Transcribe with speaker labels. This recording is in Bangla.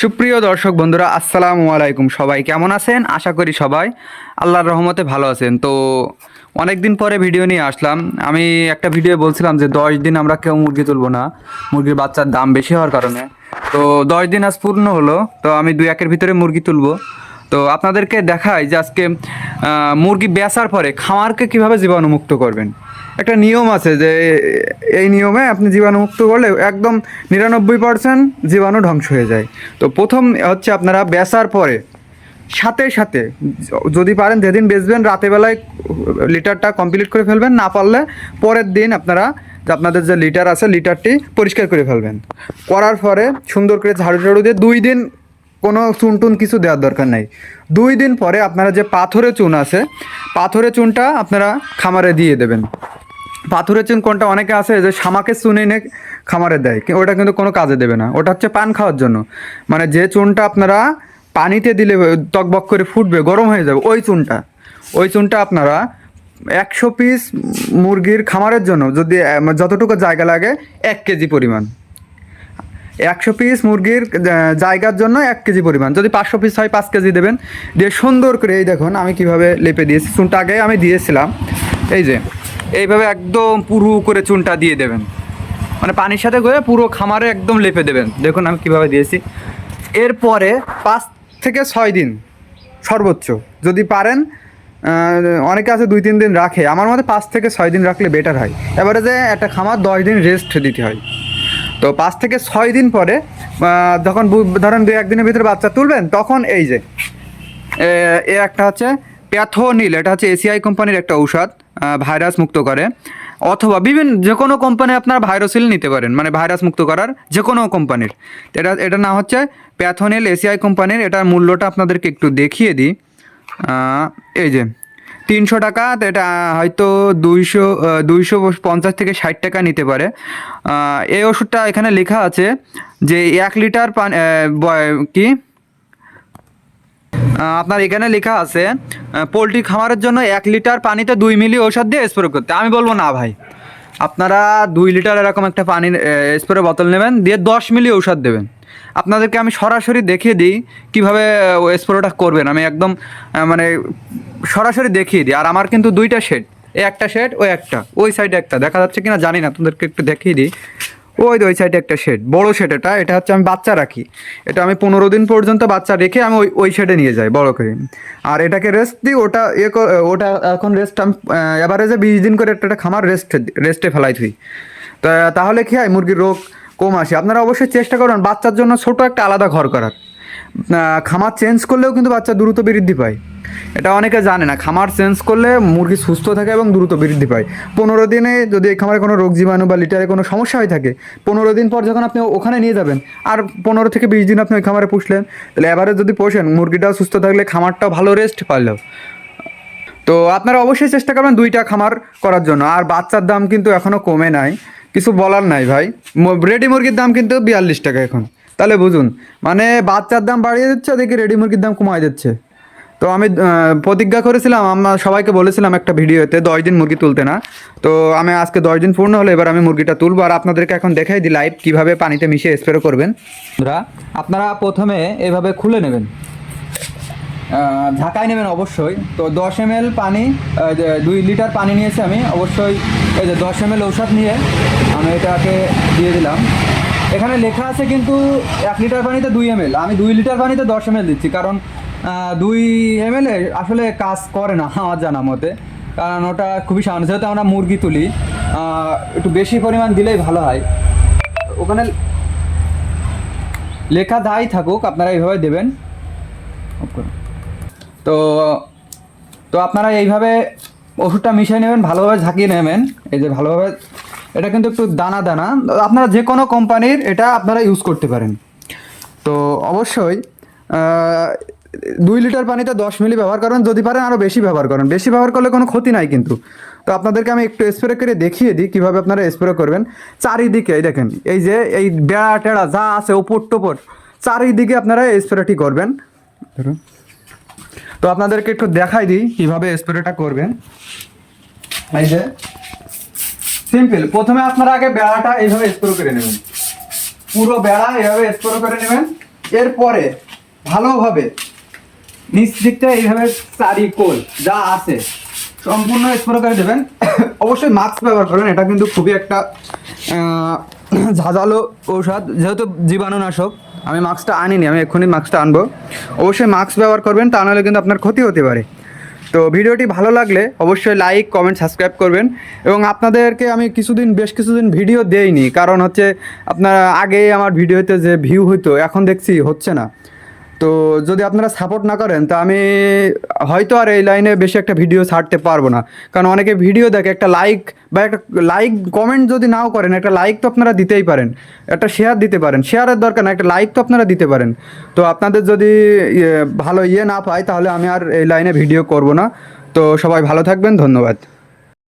Speaker 1: সুপ্রিয় দর্শক বন্ধুরা, আসসালামু আলাইকুম। সবাই কেমন আছেন? আশা করি সবাই আল্লাহর রহমতে ভালো আছেন। তো অনেক দিন পরে ভিডিও নিয়ে আসলাম। আমি একটা ভিডিও বলছিলাম যে, দশ দিন আমরা কেউ মুরগি তুলবো না। মুরগির বাচ্চার দাম বেশি হওয়ার কারণে। তো দশ দিন আজ পূর্ণ হলো। তো আমি দুই একের ভিতরে মুরগি তুলবো। তো আপনাদেরকে দেখাই যে আজকে মুরগি বেচার পরে খামারকে কীভাবে জীবাণুমুক্ত করবেন। একটা নিয়ম আছে যে এই নিয়মে আপনি জীবাণুমুক্ত করলে একদম নিরানব্বই পার্সেন্ট জীবাণু ধ্বংস হয়ে যায়। তো প্রথম হচ্ছে আপনারা বেচার পরে সাথে সাথে যদি পারেন যেদিন বেচবেন রাতেবেলায় লিটারটা কমপ্লিট করে ফেলবেন, না পারলে পরের দিন আপনারা আপনাদের যে লিটার আছে লিটারটি পরিষ্কার করে ফেলবেন। করার পরে সুন্দর করে ঝাড়ু ঝাড়ু দিয়ে দুই দিন কোনো চুন টুন কিছু দেওয়ার দরকার নাই। দুই দিন পরে আপনারা যে পাথরে চুন আছে পাথরে চুনটা আপনারা খামারে দিয়ে দেবেন। পাথরের চুন কোনটা অনেকে আছে যে শামাকে চুন এনে খামারে দেয় ওটা কিন্তু কোনো কাজে দেবে না। ওটা হচ্ছে পান খাওয়ার জন্য। মানে যে চুনটা আপনারা পানিতে দিলে তকবক করে ফুটবে, গরম হয়ে যাবে, ওই চুনটা। ওই চুনটা আপনারা একশো পিস মুরগির খামারের জন্য যদি যতটুকু জায়গা লাগে, এক কেজি পরিমাণ। একশো পিস মুরগির জায়গার জন্য এক কেজি পরিমাণ। যদি পাঁচশো পিস হয়, পাঁচ কেজি দেবেন। দিয়ে সুন্দর করে এই দেখুন, আমি কীভাবে লেপে দিয়েছি। চুনটা আগে আমি দিয়েছিলাম। এই যে এইভাবে একদম পুরু করে চুনটা দিয়ে দেবেন। মানে পানির সাথে করে পুরো খামারে একদম লেপে দেবেন। দেখুন আমি কীভাবে দিয়েছি। এরপরে পাঁচ থেকে ছয় দিন সর্বোচ্চ। যদি পারেন অনেকে আছে দুই তিন দিন রাখে। আমার মতে পাঁচ থেকে ছয় দিন রাখলে বেটার হয়। এবারে যে একটা খামার দশ দিন রেস্ট দিতে হয়। তো পাঁচ থেকে ছয় দিন পরে যখন ধরেন দুই একদিনের ভিতরে বাচ্চা তুলবেন, তখন এই যে এ একটা হচ্ছে প্যাথোনিল, এটা হচ্ছে এসিআই কোম্পানির একটা ঔষধ ভাইরাস মুক্ত করে। অথবা বিভিন্ন, যে কোনো কোম্পানি আপনার ভাইরাসিল নিতে পারেন মানে ভাইরাস মুক্ত করার যে কোনো কোম্পানির। এটা এটা না হচ্ছে প্যাথোনিল এসিআই কোম্পানির, এটার মূল্যটা আপনাদেরকে একটু দেখিয়ে দিই। এই যে, তিনশো টাকা, তো এটা হয়তো দুইশো দুইশো পঞ্চাশ থেকে ষাট টাকা নিতে পারে। এই ওষুধটা এখানে লেখা আছে যে এক লিটার পান কি? আপনার এখানে লেখা আছে পোলট্রি খামারের জন্য এক লিটার পানিতে দুই মিলি ঔষধ দিয়ে স্প্রে করতে। আমি বলব না ভাই। আপনারা দুই লিটার এরকম একটা পানির স্প্রে বোতল নেবেন, দিয়ে দশ মিলি ঔষধ দেবেন। আপনাদেরকে আমি সরাসরি দেখিয়ে দিই কীভাবে স্প্রেটা করবেন। আমি একদম মানে সরাসরি দেখিয়ে দিই। আর আমার কিন্তু দুইটা শেড এই একটা শেড ওই একটা। ওই সাইডে একটা। দেখা যাচ্ছে কিনা জানি না, তোমাদেরকে একটু দেখিয়ে দিই। ওই ওই সাইডে একটা শেড বড় শেড এটা এটা হচ্ছে আমি বাচ্চা রাখি। এটা আমি পনেরো দিন পর্যন্ত বাচ্চা রেখে আমি ওই ওই শেডে নিয়ে যাই, বড় করে। আর এটাকে রেস্ট দিই, ওটা ইয়ে ওটা এখন রেস্ট আমি এভারেজে বিশ দিন করে একটা একটা খামার রেস্ট রেস্টে ফেলাই থুই। তা, তাহলে কি হয়, মুরগির রোগ কম আসে। আপনারা অবশ্যই চেষ্টা করুন, বাচ্চার জন্য ছোট একটা আলাদা ঘর করার। খামার চেঞ্জ করলেও কিন্তু বাচ্চা দ্রুত বৃদ্ধি পায়। এটা অনেকে জানে না, খামার চেঞ্জ করলে মুরগি সুস্থ থাকে এবং দ্রুত বৃদ্ধি পায়। পনেরো দিনে যদি এই খামারে কোনো রোগ জীবাণু বা লিটারে কোনো সমস্যা হয়ে থাকে, পনেরো দিন পর যখন আপনি ওখানে নিয়ে যাবেন, আর পনেরো থেকে বিশ দিন আপনি ওই খামারে পুষলেন, তাহলে এবারে যদি পোষেন, মুরগিটাও সুস্থ থাকলে খামারটাও ভালো রেস্ট পারলেও তো আপনারা অবশ্যই চেষ্টা করবেন দুইটা খামার করার জন্য। আর বাচ্চার দাম কিন্তু এখনও কমে নাই, কিছু বলার নাই ভাই। রেডি মুরগির দাম কিন্তু বিয়াল্লিশ টাকা এখন। তাহলে বুঝুন মানে বাচ্চার দাম বাড়িয়ে দিচ্ছে দেখি রেডি মুরগির দাম কমায় দিচ্ছে। তো আমি প্রতিজ্ঞা করেছিলাম, আমরা সবাইকে বলেছিলাম একটা ভিডিওতে, দশ দিন মুরগি তুলতে না। তো আমি আজকে দশ দিন পূর্ণ হলো, এবার আমি মুরগিটা তুলবো। আর আপনাদেরকে এখন দেখাই দিই লাইভ কীভাবে পানিতে মিশিয়ে স্প্রে করবেন। আপনারা প্রথমে এভাবে খুলে নেবেন। ঢাকায় নেবেন অবশ্যই। তো দশ এম পানি দুই লিটার পানি নিয়েছি আমি, অবশ্যই এই যে দশ এম ঔষধ নিয়ে আমি এটাকে দিয়ে দিলাম। এখানে লেখা আছে কিন্তু এক লিটার পানিতে দুই এম আমি দুই লিটার পানিতে দশ এম দিচ্ছি, কারণ দুই এম আসলে কাজ করে না, আমার জানা মতে। কারণ ওটা খুবই সামান্য যেহেতু আমরা মুরগি তুলি একটু বেশি পরিমাণ দিলেই ভালো হয়। ওখানে লেখা দায় থাকুক, আপনারা এইভাবে দেবেন। তো তো আপনারা এইভাবে ওষুধটা মিশিয়ে নেবেন, ভালোভাবে ঝাঁকিয়ে নেবেন। এই যে ভালোভাবে, এটা কিন্তু একটু দানা দানা। আপনারা যে কোনো কোম্পানির এটা আপনারা ইউজ করতে পারেন। তো অবশ্যই দুই লিটার পানিতে দশ মিলি ব্যবহার করেন, যদি পারেন আরও বেশি ব্যবহার করেন। বেশি ব্যবহার করলে কোনো ক্ষতি নাই কিন্তু। তো আপনাদেরকে আমি একটু স্প্রে করে দেখিয়ে দিই কীভাবে আপনারা স্প্রে করবেন। চারিদিকে এই দেখেন, এই যে, এই বেড়া টেড়া যা আছে, ওপর টোপর, চারিদিকে আপনারা স্প্রেটি করবেন। তো আপনাদেরকে একটু দেখাই দিই কীভাবে স্প্রেটা করবেন। এই যে সিম্পল প্রথমে আপনারা আগে বেড়াটা এইভাবে স্প্রে করে নেবেন। পুরো বেড়া এইভাবে স্প্রে করে নেবেন। এরপরে ভালোভাবে নিচ দিকটা এইভাবে চারি কোল যা আছে, সম্পূর্ণ স্প্রে করে দেবেন। অবশ্যই মাস্ক ব্যবহার করবেন, এটা কিন্তু খুবই একটা ঝাঁঝালো ঔষধ। যেহেতু জীবাণুনাশক, আমি মাস্কটা আনিনি, আমি এক্ষুনি মাস্কটা আনব। অবশ্যই মাস্ক ব্যবহার করবেন, তা নাহলে কিন্তু আপনার ক্ষতি হতে পারে। তো ভিডিওটি ভালো লাগলে অবশ্যই লাইক কমেন্ট সাবস্ক্রাইব করবেন। এবং আপনাদেরকে আমি কিছুদিন, বেশ কিছুদিন ভিডিও দেইনি, কারণ হচ্ছে আপনার আগে আমার ভিডিওতে যে ভিউ হইতো, এখন দেখছি হচ্ছে না। তো যদি আপনারা সাপোর্ট না করেন তা আমি হয়তো আর এই লাইনে বেশি একটা ভিডিও ছাড়তে পারব না। কারণ অনেকে ভিডিও দেখে একটা লাইক বা একটা লাইক কমেন্ট যদি নাও করেন একটা লাইক তো আপনারা দিতেই পারেন। একটা শেয়ার দিতে পারেন। শেয়ারের দরকার না একটা লাইক তো আপনারা দিতে পারেন। তো আপনাদের যদি ইয়ে, ভালো ইয়ে না পাই তাহলে আমি আর এই লাইনে ভিডিও করব না। তো সবাই ভালো থাকবেন ধন্যবাদ।